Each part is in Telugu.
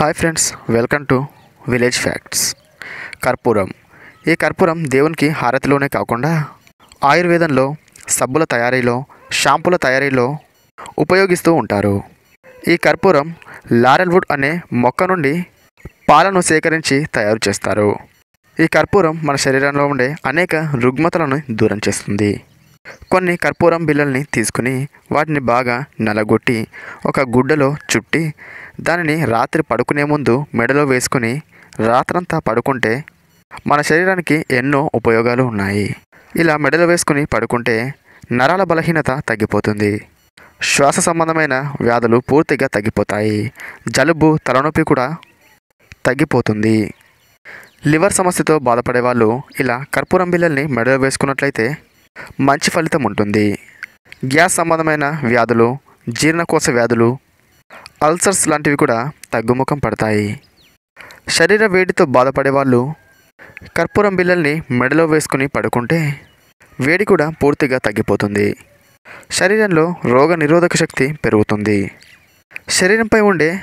Hi friends welcome to village facts. కర్పూరం. ఈ కర్పూరం దేవునికి హారతిలోనే కాకుండా ఆయుర్వేదంలో సబ్బుల తయారీలో షాంపుల తయారీలో ఉపయోగిస్తూ ఉంటారు. ఈ కర్పూరం లారెల్వుడ్ అనే మొక్క నుండి పాలను సేకరించి తయారు చేస్తారు. ఈ కర్పూరం మన శరీరంలో ఉండే అనేక రుగ్మతలను దూరం చేస్తుంది. కొన్ని కర్పూరం బిళ్ళల్ని తీసుకుని వాటిని బాగా నలగొట్టి ఒక గుడ్డలో చుట్టి దానిని రాత్రి పడుకునే ముందు మెడలో వేసుకుని రాత్రంతా పడుకుంటే మన శరీరానికి ఎన్నో ఉపయోగాలు ఉన్నాయి. ఇలా మెడలో వేసుకుని పడుకుంటే నరాల బలహీనత తగ్గిపోతుంది. శ్వాస సంబంధమైన వ్యాధులు పూర్తిగా తగ్గిపోతాయి. జలుబు తలనొప్పి కూడా తగ్గిపోతుంది. లివర్ సమస్యతో బాధపడే వాళ్ళు ఇలా కర్పూరం బిళ్ళల్ని మెడలో వేసుకున్నట్లయితే మంచి ఫలితం ఉంటుంది. గ్యాస్ సంబంధమైన వ్యాధులు జీర్ణకోశ వ్యాధులు అల్సర్స్ లాంటివి కూడా తగ్గుముఖం పడతాయి. శరీర వేడితో బాధపడే వాళ్ళు కర్పూరం బిళ్ళల్ని మెడలో వేసుకుని పడుకుంటే వేడి కూడా పూర్తిగా తగ్గిపోతుంది. శరీరంలో రోగ నిరోధక శక్తి పెరుగుతుంది. శరీరంపై ఉండే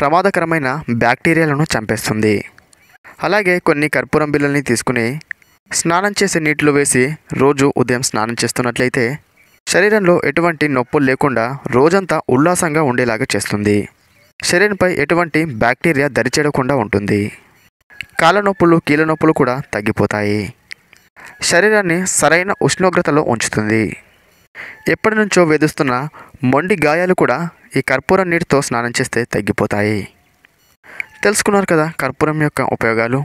ప్రమాదకరమైన బ్యాక్టీరియాలను చంపేస్తుంది. అలాగే కొన్ని కర్పూరం బిళ్ళల్ని తీసుకుని స్నానం చేసే నీటిలో వేసి రోజు ఉదయం స్నానం చేస్తున్నట్లయితే శరీరంలో ఎటువంటి నొప్పులు లేకుండా రోజంతా ఉల్లాసంగా ఉండేలాగా చేస్తుంది. శరీరంపై ఎటువంటి బ్యాక్టీరియా దరిచేయకుండా ఉంటుంది. కాళ్ళ నొప్పులు కీళ్ళ నొప్పులు కూడా తగ్గిపోతాయి. శరీరాన్ని సరైన ఉష్ణోగ్రతలో ఉంచుతుంది. ఎప్పటి నుంచో వేధిస్తున్న మొండి గాయాలు కూడా ఈ కర్పూరం నీటితో స్నానం చేస్తే తగ్గిపోతాయి. తెలుసుకున్నారు కదా కర్పూరం యొక్క ఉపయోగాలు